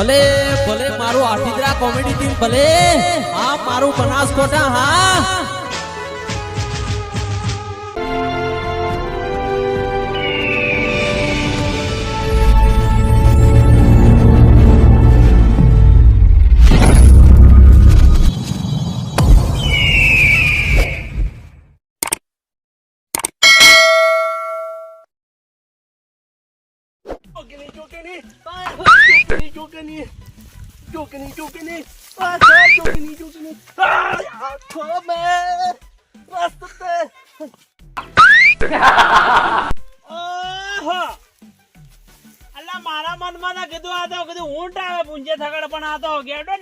ભલે ભલે મારું આઠીદરા કોમેડી ટીમ ભલે હા મારું બનાસકોટા હા. જોકીની જોકીની જોકીની જોકીની અલા મારા મનમાં ના કીધું આ કીધું ઊંટ આવે, પૂંજે થગડ, પણ આ તો ગેડો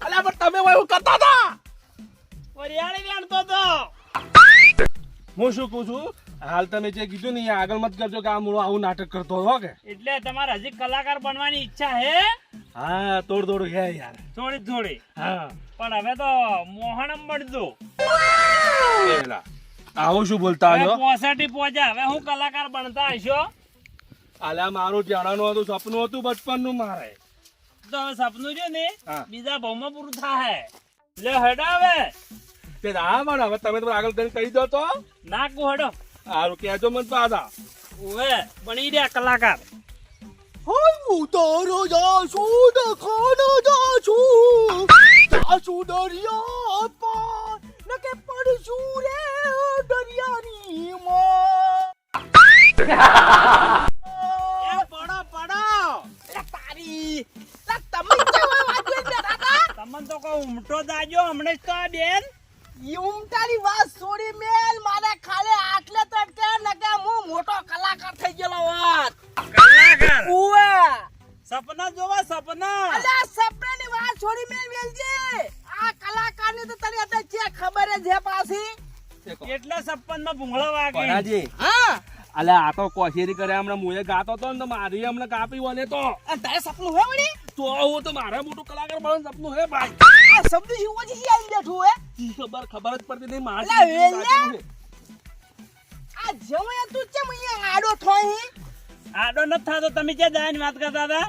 અલા પણ તમે એવું કરતા વરિયાળી વેણતો તો. હું શું કહું હાલ તમે જે કીધું ને આગળ મત કરજો કે આ મૂળો આવું નાટક કરતો હતો કે. એટલે તમારે હજી કલાકાર બનવાની ઈચ્છા હે? હા તોડ તોડ હે યાર. થોડી થોડી. હા. પણ હવે તો મોહણમ બનજો. આવો શું બોલતા છો? પોસઠી પહોંચ્યા હવે હું કલાકાર બનતા હશો. અલ્યા મારું જાણાનું હતું સપનું હતું બચપનનું મારે. તો હવે સપનું છે ને બીજા ભાવમાં પૂરું થાય લે હેડો હવે. તે હા પણ હવે તમે તો આગળ કરી કહી દો તો. નાકું હેડો. સારું કહેજો મને પાછા. ઓએ બની રહ્યા કલાકાર. હું તારો જાશું દખાનો જાશું જાશું દરિયા પાર. નકે પડશું રે દરિયાની એ પડો પડો તારી તમે કેવા વાગે બેઠા તમને તો કોઈ ઉમટો દાજો હમણે જ તો આ બેન. ઉમટાની વાત છોડી ભૂંગળો હા. અલે આ તો કોશેરી કરે હમણાં મુએ ગાતો તો ને તો મારી હમણાં કાપી વને તો. અને તારે સપનું હોય વળી? તો હું તો મારે મોટું કલાકાર બનવાનું સપનું હે ભાઈ. આ શબ્દ જીવો જ આવી બેઠો હે ખબર ખબર જ પડતી નહીં માર! આ જવાય તું ચમ અહીંયા આડો થોઈ આડો ન થતો તમે જે દાન વાત કરતા હતા?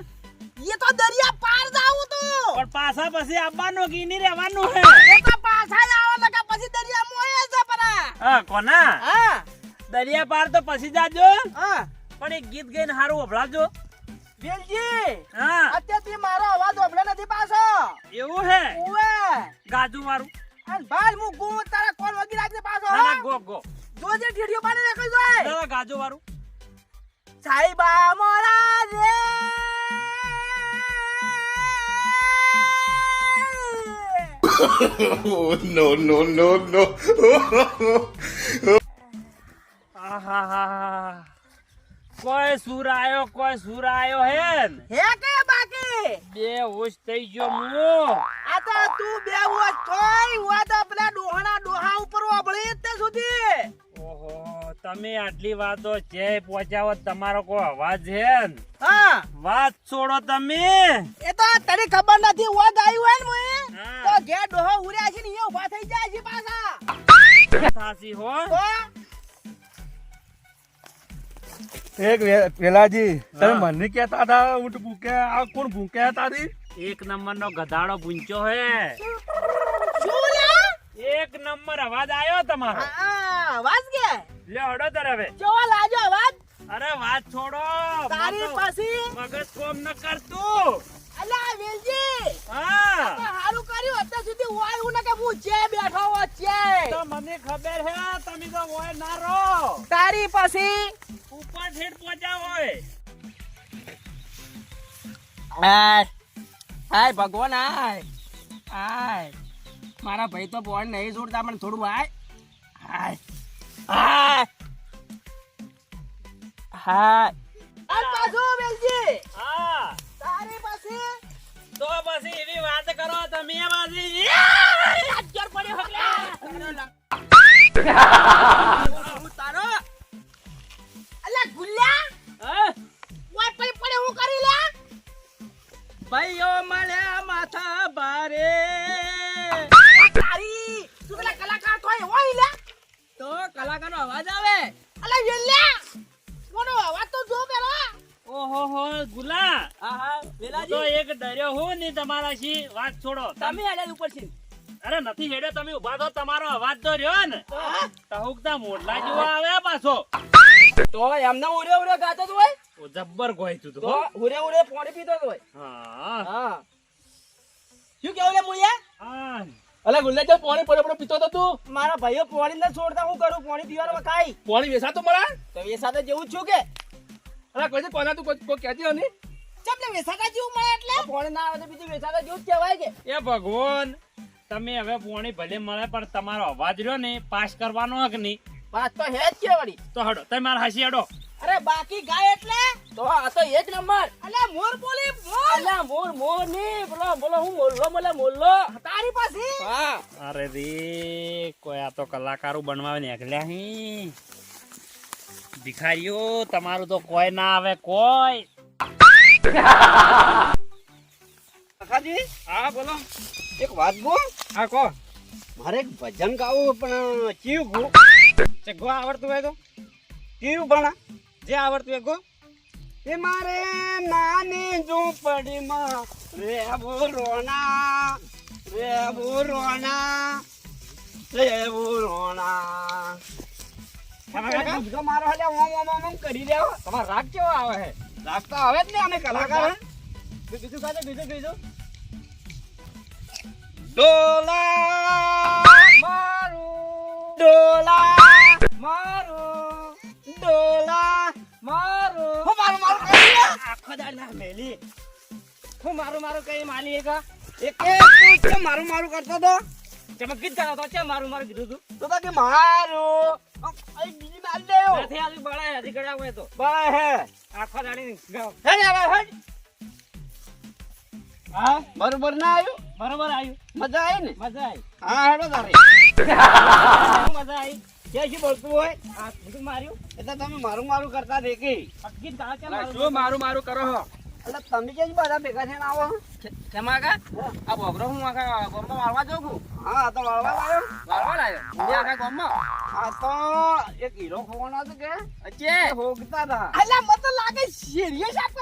એ તો દરિયા પાર જાવ તો. પણ પાછા પછી આવવાનું કે નહીં રહેવાનું હે? એ તો પાછા આવે પછી દરિયા મોય જ પરા. હા કોના? હા. દરિયા પાર તો પછી જાજો. હા. પણ એક ગીત ગઈને હારું વભળાજો વેલજી હા. અત્યારથી મારો અવાજ ઓભળે નથી પાછો. એવું હે? ઓવે ગાજુ મારું. અન બાલ મુ ગુ તારા કોલ વગી રાખજે પાછો ના હા? Go go. જોજે ઠેઠિયો પાડી નાખી જોય. ના, ગાજુ મારું. સાઈબા મોરા રે. આહાહા. કોઈ સુર આયો કોઈ સુર આયો હે હે કે બાકી? બે હોશ થઈ ગયો મુ આ તો તું બે હોશ થોઈ વાત તો પેલા ડોહાના ડોહા ઉપર ઓબળી તે સુધી. ઓહો તમે આટલી વાતો છે પહોંચાવો તમારો કો અવાજ છે હા. વાત છોડો તમે. એ તો તને ખબર નથી વાત આવી હોય ને. મોય તો ઘેર ડોહો ઉર્યા છે ને એ ઊભા થઈ જાય છે પાછા. થાસી હો. તો? એક વેલાજી તમે મને કહેતા હતા ઊંટ ભૂકે આ કોણ ભૂકે તારી એક નંબર નો ગધાડો પૂંચો હે. એક નંબર અવાજ આવ્યો તમારો. અવાજ કે? લે હડો તર હવે. જો લાજો અવાજ. અરે વાત છોડો. તારી મગજ- મગજ કોમ ન કરતું. અલા વેલજી. હા. હારું કર્યું. અત્યાર સુધી હોય હું ને કે હું જે બેઠો તો મને ખબર હે તમે તો હોય ના રહો. તારી પછી ઉપર ઠેઠ હાય. હાય. ભગવાન આય હાય. મારા ભાઈ તો બોન નહીં જોડતા પણ થોડું આય પાછું વેલજી હા. તારી પછી તો પછી એવી વાત કરો તમે પડ્યો હકલા. તો એક ડર્યો હું ને તમારા શી વાત છોડો. તમે આલ્યા ઉપર છે. અરે નથી હેડે તમે ઊભા તો તમારો અવાજ તો રહ્યો ને. ટહુકતા મોટલા જેવો આવે પાછો. તો એમને ઉરે ઉરે ગાતો તો હોય? ઓ જબ્બર ગોય તું તો ઉરે ઉરે પાણી પીતો તો હોય? હા. હા. શું કેવું લે મુયા હા. અલે ગુલ્લા જો પાણી પડે પડે પીતો તો તું? મારા ભાઈઓ પાણી ના છોડતા હું કરું? પાણી પીવાનું ખાઈ. પાણી વેસાતું મળે તો સાથે જેવું જ છું કે. અરે કોઈ કોના તું કોઈ કહેતી નહીં? ચમને વેસાતા જેવું મળે એટલે? આ ના આવે તો બીજું વેચાતા જેવું જ કહેવાય કે. એ ભગવાન તમે હવે પોણી ભલે મળે પણ તમારો અવાજ રહ્યો ને પાસ કરવાનો હક નહીં. પાસ તો હે જ કે વળી તો હડો તમે મારા હસી હડો. અરે બાકી ગાય એટલે? તો આ તો એક નંબર. અલે મોર બોલી મોર! અલે મોર મોરની બોલો બોલો હું મોલ્લો મોલે મોલ્લો તારી પાસે હા. અરે રે કોઈ આ તો કલાકારો બનવા નીકળ્યા હી. ભિખારીઓ તમારું તો કોઈ ના આવે કોઈ. કાકાજી? હા બોલો. એક વાત કહું હા કો મારે એક ભજન ગાવું પણ ચીવ ગો તે ગો આવડતું હોય તો? ચીવ પણ. જે આવડતું હોય ગો. એ મારે નાની ઝૂંપડીમાં રેવું રે રેવું રોના રેવું ભૂતકો મારો હાલે ઓમ ઓમ ઓમ ઓમ કરી રહ્યો તમારો રાગ કેવો આવે છે લાગતા આવે જ ને અમે કલાકાર બીજું કાજે બીજું બીજું. ડોલા મારું ડોલા મારું ડોલા મારું. હું મારું મારું કરી આખો દાડ ના મેલી. હું મારું મારું કઈ માલી એક એક મારું મારું કરતો તો. ચમકી જ કરો તો છે મારું મારું કીધું તું તો તો કે મારું અમ, બીજી મારી દેવો. નથી આવી બળાય હજી કર્યા હોય તો. બરાબર હે? આખો દાડી ગાવ. હેડ હવે હેડ હા? બરોબર ના આવ્યું? બરોબર આવ્યું. મજા આવી ને? મજા આવી. હા હેડો તારે. મજા આવી. ક્યાં શું બોલતું હોય આ બીજું માર્યું. એટલે તમે મારું મારું કરતા દેખી. અટકી મારું શું મારું મારું કરો હો? એટલે તમે કેમ બધા ભેગા થઈને આવો? કેમાં કા આ બોબરો હું આખા ગોમમાં વાળવા જાઉં છું. હા આ તો વાળવા લાવ્યો વાળવા લાવ્યો હું આખા ગોમમાં? આ તો એક હીરો ખોવાનો હતો કે? અચ્છે. એ હોગતા હતા. અલે મને તો લાગે શેરીએ સાફ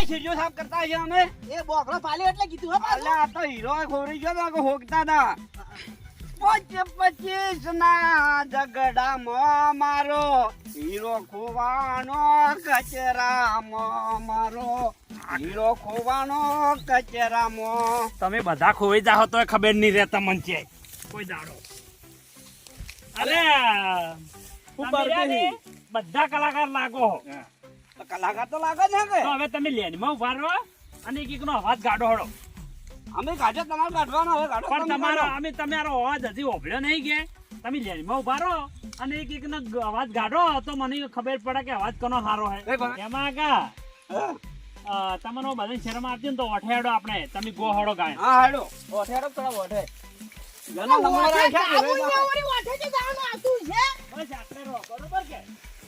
ફરી સાફ કરતા છે અમે? એ બોકડો પાલ્યો એટલે કીધું હે અલે આ તો હીરો ખોરી ગયો તો કે હોગતા હતા. પચીસ પચીસ ના ઝઘડામાં મારો. હીરો ખોવાનો કચરામાં મારો. હીરો ખોવાનો કચરામાં. તમે બધા ખોઈ જાઓ તો ખબર નહીં રહેતા મન છે કોઈ દાડો. અરે હું. બધા કલાકાર લાગો. કલાકાર તો લાગો છે હવે તમે લેનમાં ઊભા રહો અને એક એકનો અવાજ ગાડો હળો અમે કાઢો તમારે કાઢવાનો હવે કાઢો પણ તમારો અમે તમારો અવાજ હજી ઓભળ્યો નહીં કે. તમે લેનમાં ઊભા રહો અને એક એકનો અવાજ ગાડો તો મને ખબર પડે કે અવાજ કોનો સારો હે એમાં કા તમારો બધા શરમ આવતી ને તો ઓઠેડો આપણે. તમે ગો હડો ગાય. હા હેડો. ઓઠેડો હેડો થોડા ઓઠે. ઘણા નંબર છે જાવું કે ને વળી વાઠે જ જવાનું આતું છે. બસ આટલે રહો બરોબર કે?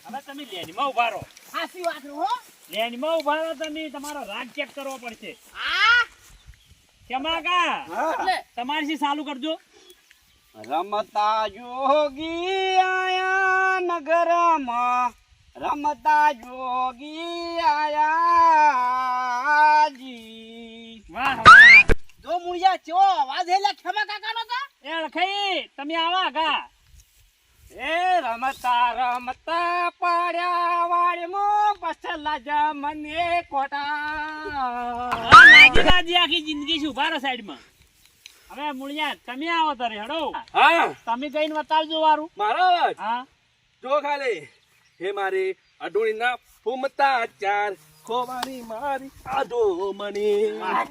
હવે તમે લેનમાં ઊભા રહો. હાસી વાત હો. લેનમાં ઊભા રહો તમે તમારો રાગ ચેક કરવો પડશે. આ હા. તમારી સી ચાલુ કરજો. રમતા જોગી આયા નગરમાં. રમતા જોગી આયા જી. વાહ વાહ. જો મુળિયા ચો અવાજ એટલે કાકા કાકાનો તા? એ લખઈ તમે આવા કા એ રમતા રમતા પાડ્યા વાળમાં પછલા જમને કોટા આ લાજી લાજી આખી જિંદગી છું રહો સાઈડમાં. હવે મુળિયા તમે આવો તારે હેડો. હા. તમે જઈને બતાવજો વારું. મારો અવાજ હા. જો ખાલી. હે મારી અડોળીના ફૂમતા ચાર. ખોવાની મારી આજો વાહ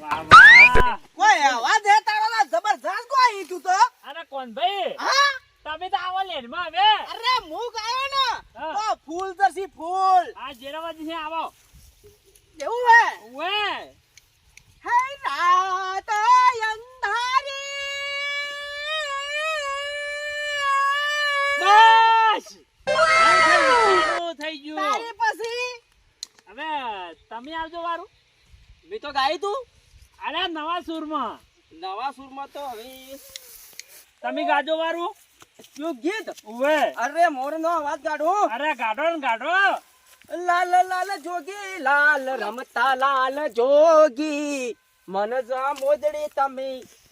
કોઈ અવાજ હે તારો જબરજસ્ત કોઈ તું તો? અરે કોણ ભાઈ? હા? તમે તો આવો લેનમાં હવે. અરે હું ગાયો ને. તો ફૂલ દરસી ફૂલ. આ જેરાવાજી છે આવો. કેવું હે? ઓએ હે? રાત અંધારી. બસ! થઈ ગયું. તારી પછી? હવે તમે આવજો વારું. મેં તો ગાઈ તું. અરે નવા સુરમાં. નવા સુરમાં તો હવે તમે ગાજો વારું. શું ગીત? ઉવે. અરે મોર નો અવાજ કાઢું અરે ગાઢો ને ગાઢો લાલ લાલ જોગી લાલ રમતા લાલ જોગી. મન જા મોદડી તમે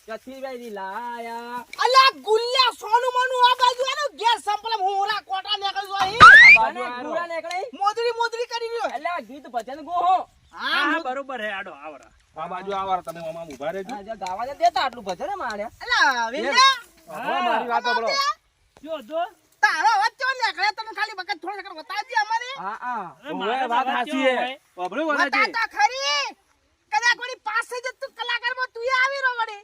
કથી વેરી લાયા. અલા ગુલ્લા સોનું મનું આ બાજુ આનો ગેર સંપલે હું ઓલા કોટા નીકળજો અહીં. બાજુ ગુરા નીકળી. મોદરી મોદરી કરી રહ્યો. અલા ગીત ભજન ગોહો હા. હા બરોબર હે આડો આવરા આ બાજુ આવા તમે આમાં ઊભા રહેજો. આ જો ગાવા દેતા આટલું ભજન માણ્યા. અલા વિલ્યા હા. મારી વાત સાંભળો. જો જો. તારો અવાજ ચો નીકળે? તને ખાલી બકત થોડો નકર બતાવજે અમારે. હા હા. અરે વાત સાચી કેવો હે હોય? વાપર્યું બતા ખરી. કદાચ કોની પાસે જ તું કલાકારમાં તું આવી રહ્યો વળી.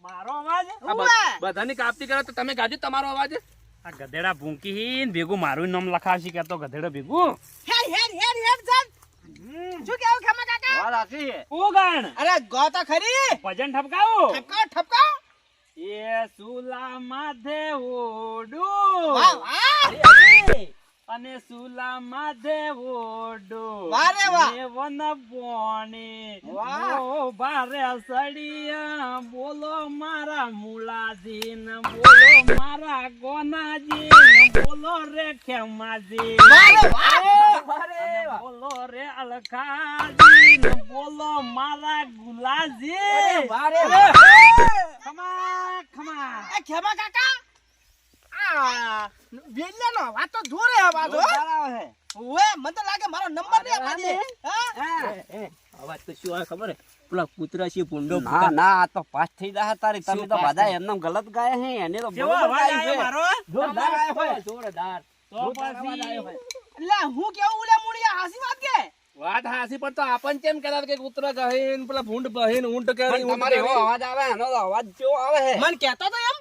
મારો અવાજ? આ બ- ઉવે. બધાની કાપતી કરે તો તમે ગાજો તમારો અવાજ. આ ગધેડા ભૂંકી ભેગું મારું નામ લખાશી કેતો ગધેડો ભેગું. હેડ હેર હેર હેર જન શું કેવું ખેમા કાકા? વાત સાચી છે. ઓ ગાણ અરે ગો તો ખરી. ભજન ઠપકાવો. ઠપકાવ ઠપકાવ. એ સુલા માથે ઓડું. અને સુલા માથે ઓડું. વાહ રે વાહ. વન પોણી વાહ. ભારે સડિયા બોલો મારા મુલાજી ને બોલો મારા ગોનાજી ને બોલો રે ખેમાજી બોલો રે અલખાજી ને બોલો મારા ગુલાજી ખમા ખમા. ખેમા કાકા વેલ્યાનો વાત તો જોરે આ વાત હો ઓએ મને લાગે મારો નંબર દે પાડી હા. અવાજ તો શું આવે ખબર હે પેલા કૂતરા છે ભૂંડો ના ના આ તો પાસ થઈ જાય તારી. તમે તો બધા એમને ગલત ગાય હે એને તો કેવો બરોબર અવાજ ગાયું આવ્યો છે. મારો? જોરદાર આવ્યો હોય. જોરદાર. તો પછી એટલે હું કેવું ઉલે મુડિયા હાસી વાત કે? વાત હાસી પણ તો આપણ કેમ કહેતા કે કૂતરા કહીન પેલા ભૂંડ બહીન ઊંટ કરી પણ ઊંટ તમારે એવો અવાજ આવે એનો તો અવાજ કેવો આવે હે? મન કહેતો તો એમ?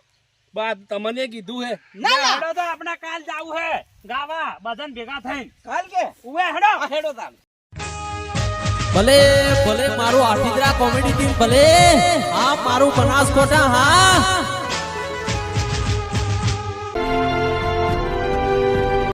બાદ તમને કીધું હે. ના હેડો તો આપણે કાલ જાવું હે. ગાવા બધાને ભેગા થઈ કાલ કે? ઉવે હેડો. હેડો તાન ભલે ભલે મારું આઠીદરા કોમેડી ટીમ ભલે. આ મારું બનાસકોટા હા.